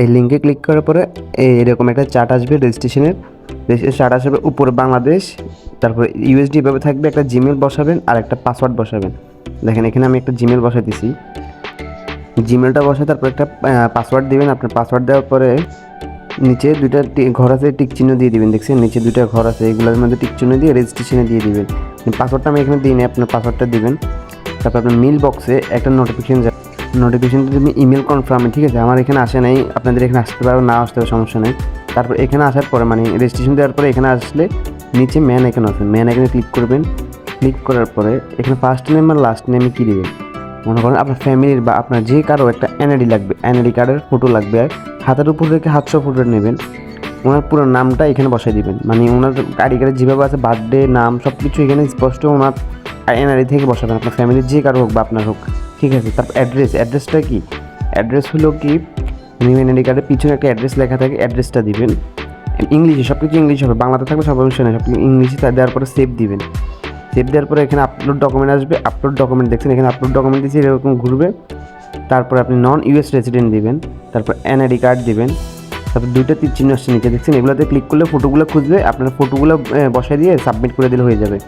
এই লিঙ্কে ক্লিক করার পরে এরকম একটা চার্ট আসবে রেজিস্ট্রেশনের রেজিস্ট্রেশন চার্ট আসবে উপরে বাংলাদেশ তারপরে ইউএসডি এভাবে থাকবে একটা জিমেল বসাবেন আর একটা পাসওয়ার্ড বসাবেন। দেখেন এখানে আমি একটা জিমেল বসাই দিছি। জিমেলটা বসায় তারপর একটা পাসওয়ার্ড দিবেন। আপনার পাসওয়ার্ড দেওয়ার পরে নিচে দুইটা ঘর আছে টিক চিহ্ন দিয়ে দিবেন দেখছেন? নিচে দুইটা ঘর আছে এগুলোর মধ্যে টিক চিহ্ন দিয়ে রেজিস্ট্রেশনে দিয়ে দিবেন। পাসওয়ার্ডটা আমি এখানে দিই নি, আপনার পাসওয়ার্ডটা দিবেন। তারপর আপনার মিল বক্সে একটা নোটিফিকেশন যাবে। নোটিফিকেশন তুমি ইমেল কনফার্মে ঠিক আছে? আমার এখানে আসে নাই, আপনাদের এখানে আসতে পারো, না আসতে পারে, সমস্যা নেই। তারপর এখানে আসার পরে মানে রেজিস্ট্রেশন দেওয়ার পরে এখানে আসলে নিচে ম্যান এখানে আছে। ম্যান এখানে ক্লিক করবেন। ক্লিক করার পরে এখানে ফার্স্ট নেম আর লাস্ট নেমে কী দেবেন মনে করেন আপনার ফ্যামিলির বা আপনার যে কারও একটা এনআইডি লাগবে। এনআইডি কার্ডের ফটো লাগবে। আর হাতের উপর রেখে হাতশো ফটো নেবেন। ওনার পুরো নামটা এখানে বসাই দিবেন। মানে ওনার কার্ডে যেভাবে আছে বার্থডে নাম সব কিছু এখানে স্পষ্ট ওনার এনআইডি থেকে বসাবেন আপনার ফ্যামিলির যে কারও হোক বা আপনার হোক। ঠিক আছে, তারপর অ্যাড্রেস অ্যাড্রেসটা কি? অ্যাড্রেস হলো কি? নিউ এনআইডি কার্ডের পিছনে একটা অ্যাড্রেস লেখা থাকে অ্যাড্রেসটা দিবেন। ইংলিশে সব কিছু ইংলিশ হবে, বাংলাতে থাকবে, সব অংশ নেই সব কিছু ইংলিশে তা দেওয়ার পরে সেভ দিবেন। সেভ দেওয়ার পরে এখানে আপলোড ডকুমেন্ট আসবে আপলোড ডকুমেন্ট দেখছেন, এখানে আপলোড ডকুমেন্ট দিয়েছি, এরকম ঘুরবে। তারপরে আপনি নন ইউএস রেসিডেন্ট দিবেন, তারপর এনআইডি কার্ড দিবেন। তারপর দুইটা তীর চিহ্ন আসছে নিচে, দেখছেন? এগুলোতে ক্লিক করলে ফটোগুলো খুঁজবে আপনার ফটোগুলো বসাই দিয়ে সাবমিট করে দিলে হয়ে যাবে।